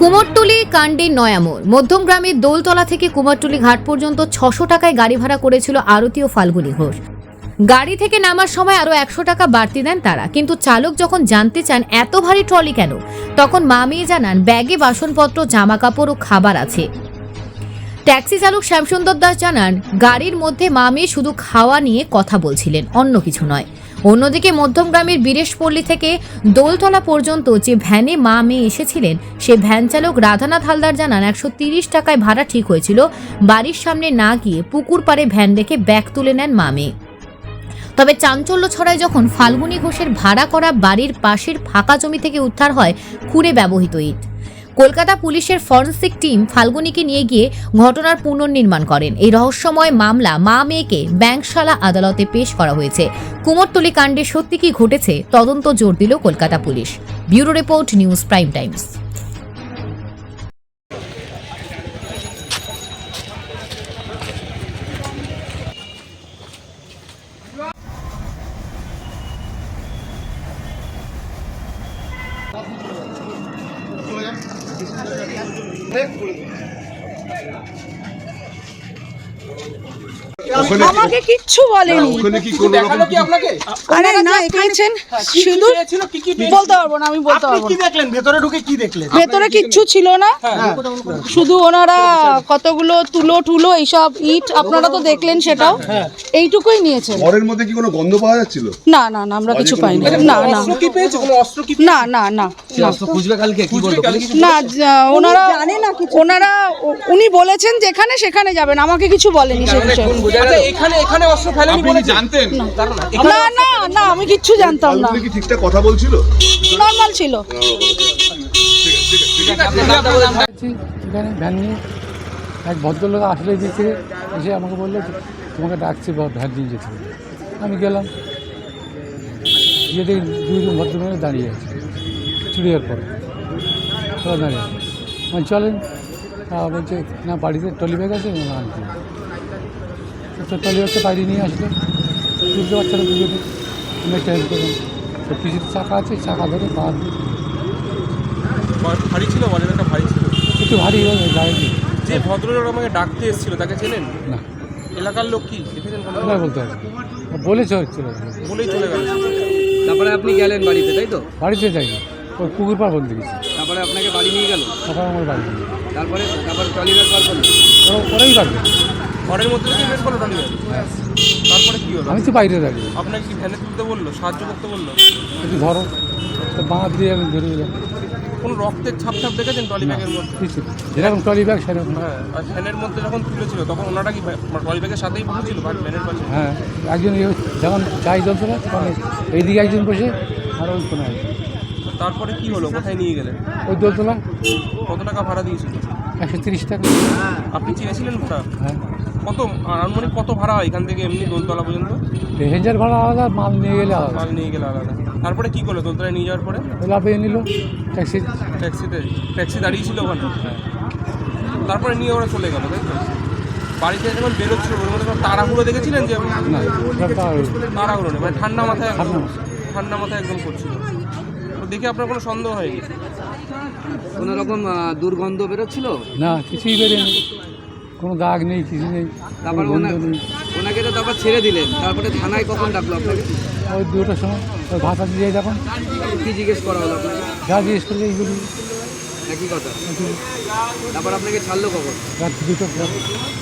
কুমোরটুলি কাণ্ডে নয়ামোর। মধ্যম গ্রামের দোলতলা থেকে কুমারটুলি ঘাট পর্যন্ত ছশো টাকায় গাড়ি ভাড়া করেছিল আরতি ও ফাল্গুনী ঘোষ। গাড়ি থেকে নামার সময় আরও একশো টাকা বাড়তি দেন তারা। কিন্তু চালক যখন জানতে চান এত ভারী ট্রলি কেন, তখন মা মেয়ে জানান, ব্যাগে বাসনপত্র জামা কাপড় ও খাবার আছে। ট্যাক্সি চালক শ্যামসুন্দর দাস জানান, গাড়ির মধ্যে মা মেয়ে শুধু খাওয়া নিয়ে কথা বলছিলেন, অন্য কিছু নয়। অন্যদিকে মধ্যমগ্রামের বীরেশপল্লী থেকে দোলতলা পর্যন্ত যে ভ্যানে মা মেয়ে এসেছিলেন, সে ভ্যান চালক রাধানাথ হালদার জানান, একশো টাকায় ভাড়া ঠিক হয়েছিল। বাড়ির সামনে না গিয়ে পুকুর পাড়ে ভ্যান রেখে ব্যাগ তুলে নেন মা মেয়ে। তবে চাঞ্চল্য ছড়ায় যখন ফাল্গুনী ঘোষের ভাড়া করা বাড়ির পাশের ফাঁকা জমি থেকে উদ্ধার হয়, খুঁড়ে ব্যবহৃত ইট। কলকাতা পুলিশের ফরেন্সিক টিম ফাল্গুনিকে নিয়ে গিয়ে ঘটনার পুনর্নির্মাণ করেন। এই রহস্যময় মামলা মা মেয়েকে ব্যাংকশালা আদালতে পেশ করা হয়েছে। কুমোরটুলি কাণ্ডে সত্যি কি ঘটেছে? তদন্ত জোর দিল Kolkata police. Bureau report news prime times. ওখানে আমাকে কিচ্ছু বলেনি। ওখানে কি কোনো রকম কি আপনাকে? আরে না পেয়েছেন কি কি শুধু? বলতে পারব না আমি বলতে পারব কি দেখলেন? ভেতরে ঢুকে কি দেখলেন? ভেতরে কিচ্ছু ছিল না। শুধু ওনারা কতগুলো তুলো টুলো এইসব ইট আপনারা তো দেখলেন সেটাও। এইটুকুই নিয়েছেন। ঘরের মধ্যে কি কোনো গন্ধ পাওয়া যাচ্ছিল? না না না আমরা কিছু পাইনি। না না। কি পেয়েছে? কোনো অস্ত্র কি না না না। খুঁজবে কালকে? কি ওনারা ওনারা উনি বলেছেন যেখানে সেখানে যাবেন আমাকে কিছু বলেনি সে বিষয়ে। আচ্ছা এখানে এখানে অস্ত্র ফেলেনি বলে জানতেন? না না। না আমি কিচ্ছু জানতাম না। কি ঠিকঠাক কথা বলছিল? নর্মাল ছিল। ভ্যান নিয়ে এক ভদ্রলোক আসলে দিক এসে আমাকে বলল তোমাকে ডাকছে বা ভ্যান নিয়ে যেতে। হবে। আমি গেলাম গিয়ে দেখি দুইজন ভদ্রলোক দাঁড়িয়ে আছে চুড়িয়ার পরে। ওরা দাঁড়িয়ে আছে। চলেন। তা বলছে না বাড়িতে টলি ব্যাগ আছে না আনতে হবে। তো টলি ব্যাগটা বাড়ি নিয়ে আসলো বুঝতে পারছে না পুজোতে আমি একটা হেল্প করলাম। তো পিছিয়ে চাকা আছে চাকা ধরে দিয়ে। ভারী ছিল? বলেন একটা ভারী ছিল? একটু ভারী হয়ে যায় যে ভদ্রলোক আমাকে ডাকতে এসেছিল তাকে চেনেন? না। এলাকার লোক কি? দেখেছেন সেটাই বলতে হবে বলেছে হচ্ছে বলেই চলে গেল তারপরে আপনি গেলেন বাড়িতে তাই তো? বাড়িতে যাইনি। ওই পুকুর পাড় বলতে গেছি তারপরে আপনাকে বাড়ি নিয়ে গেল? তখন আমার বাড়ি তারপরে তারপরে ট্রলি ব্যাগ করল ওরাই পারবে ঘরের মধ্যে থেকে বের করল টলি তারপরে কি হলো? আমি তো বাইরে দাঁড়িয়ে। আপনাকে কি ভ্যানে তুলতে বলল? সাহায্য করতে বলল? একটু ধরো। তো বাঁ দিয়ে আমি ধরে দিলাম কোনো রক্তের ছাপ ছাপ দেখেছেন টলি ব্যাগের মধ্যে? কিছু যেরকম ট্রলি ব্যাগ সেরকম হ্যাঁ আর ভ্যানের মধ্যে যখন তুলেছিল তখন ওনারা কি টলি ব্যাগের সাথেই বসেছিল ভ্যানের পাশে? হ্যাঁ একজন যখন চাই চলছে না তখন এইদিকে একজন বসে আর ওই কোনো তারপরে কি হলো? কোথায় নিয়ে গেলেন? ওই দোলতলা। কত টাকা ভাড়া দিয়েছিল? একশো তিরিশ টাকা। আপনি চেয়েছিলেন ভাড়া হ্যাঁ। কত আনুমানিক কত ভাড়া হয় এখান থেকে এমনি দোলতলা পর্যন্ত? প্যাসেঞ্জার ভাড়া আলাদা মাল নিয়ে গেলে আলাদা। মাল নিয়ে গেলে আলাদা। তারপরে কি করল? দোলতলায় নিয়ে যাওয়ার পরে? লাফিয়ে নিল ট্যাক্সি ট্যাক্সিতে ট্যাক্সি দাঁড়িয়েছিল ওখানে? তারপরে নিয়ে ওরা চলে গেল তাই তো? বাড়িতে যখন বেরোচ্ছিল ওর মধ্যে তাড়াহুড়ো দেখেছিলেন যে তাড়াহুড়ো নেই মানে ঠান্ডা মাথায় একদম ঠান্ডা মাথায়। একদম করছিল। তো দেখে আপনার কোনো সন্দেহ হয়নি? কোনো রকম দুর্গন্ধ বেরোচ্ছিল? না কিছুই বেরোয়নি। কোনো দাগ নেই কিছু নেই তারপর ওনাকে তো তারপর ছেড়ে দিলেন। তারপরে থানায় কখন ডাকলো আপনাকে? ওই দুটোর সময় ওই ভাষা দিয়ে যখন। কি জিজ্ঞেস করা হলো আপনাকে? যা জিজ্ঞেস করলে এইগুলি একই কথা। তারপর আপনাকে ছাড়লো কখন? রাত্রি দুটো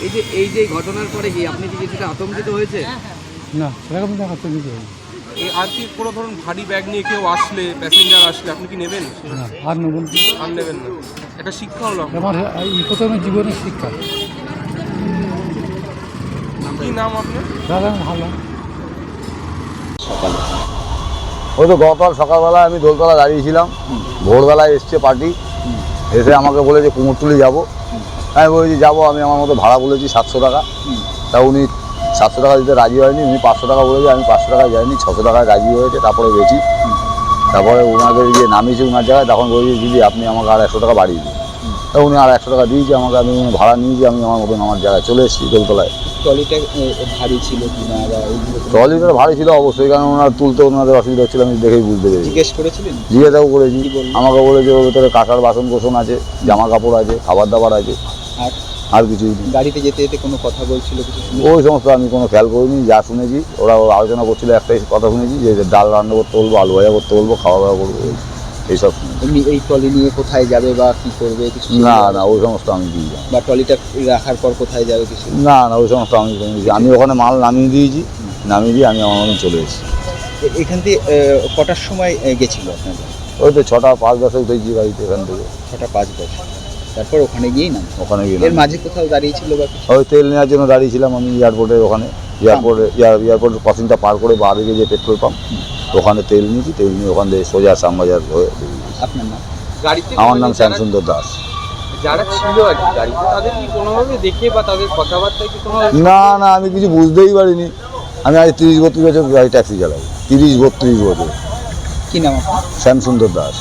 এই যে এই যে ঘটনার পরে কি আপনি কি কিছুটা আতঙ্কিত হয়েছে? না সেরকম দেখা তো কিছু হয়নি। এই আর কি কোনো ধরুন ভারী ব্যাগ নিয়ে কেউ আসলে প্যাসেঞ্জার আসলে আপনি কি নেবেন? না আর নেব না। আর নেবেন না। একটা শিক্ষা হলো। আমার এই প্রথমে জীবনের শিক্ষা। ওই তো গতকাল সকালবেলা আমি দোলতলা দাঁড়িয়েছিলাম। ভোরবেলায় এসছে পার্টি। এসে আমাকে বলে যে কুমোরটুলি যাব। আমি বলেছি, যাব। আমি আমার মতো ভাড়া বলেছি সাতশো টাকা। তা উনি সাতশো টাকা দিতে রাজি হয়নি। উনি পাঁচশো টাকা বলেছে, আমি পাঁচশো টাকায় যাইনি, ছশো টাকায় রাজি হয়েছে, তারপরে গেছি। তারপরে ওনাকে গিয়ে নামিয়েছি ওনার জায়গায়। তখন বলেছি, দিদি, আপনি আমাকে আর একশো টাকা বাড়িয়ে দিন। তা উনি আর একশো টাকা দিয়েছে আমাকে। আমি ভাড়া নিয়েছি আমি আমার মতন আমার জায়গায় চলে এসেছি দোলতলায়। ট্রলিটা ভারী ছিল কিনা বা ট্রলিটা ভারী ছিল অবশ্যই কারণ ওনার তুলতে ওনাদের অসুবিধা হচ্ছিল আমি দেখেই বুঝতে পেরেছি। জিজ্ঞেস করেছিলেন? জিজ্ঞাসাও করেছি? আমাকে বলেছে ওর ভেতরে কাঁসার বাসন কোসন আছে জামা কাপড় আছে খাবার দাবার আছে আর? আর নেই। গাড়িতে যেতে যেতে কোনো কথা বলছিল কিছু ওই সমস্ত আমি কোনো খেয়াল করিনি যা শুনেছি ওরা আলোচনা করছিল একটাই কথা শুনেছি যে ডাল রান্না করতে বলব আলু ভাজা করতে বলব খাওয়া দাওয়া করব এইসব। এমনি এই ট্রলি নিয়ে কোথায় যাবে বা কি করবে কিছু না না। ওই সমস্ত আমি দিই না। বা ট্রলিটা রাখার পর কোথায় যাবে কিছু? না না ওই সমস্ত আমি আমি ওখানে মাল নামিয়ে দিয়েছি। নামিয়ে দিয়ে আমি আমার চলে এসেছি। এখান থেকে কটার সময় গেছিল আপনাদের? ওই তো ছটা পাঁচ দশে উঠেছি গাড়িতে এখান থেকে। ছটা পাঁচ বছর তারপর ওখানে গিয়েই নাম? ওখানে গিয়ে এর মাঝে কোথাও দাঁড়িয়েছিল বা ওই তেল নেওয়ার জন্য দাঁড়িয়েছিলাম আমি এয়ারপোর্টে ওখানে। এয়ারপোর্টে এয়ারপোর্ট ক্রসিংটা পার করে বা দিকে যে পেট্রোল পাম্প ওখানে তেল নিয়েছি তেল নিয়ে ওখান থেকে সোজা শ্যামবাজার হয়ে আপনার নাম? গাড়িতে আমার নাম শ্যামসুন্দর দাস। যারা ছিল আর কি গাড়িতে তাদের কি কোনোভাবে দেখে বা তাদের কথাবার্তায় কি কোনো না না আমি কিছু বুঝতেই পারিনি। আমি আজ তিরিশ বত্রিশ বছর গাড়ি ট্যাক্সি চালাই। তিরিশ বত্রিশ বছর। কি নাম শ্যামসুন্দর দাস।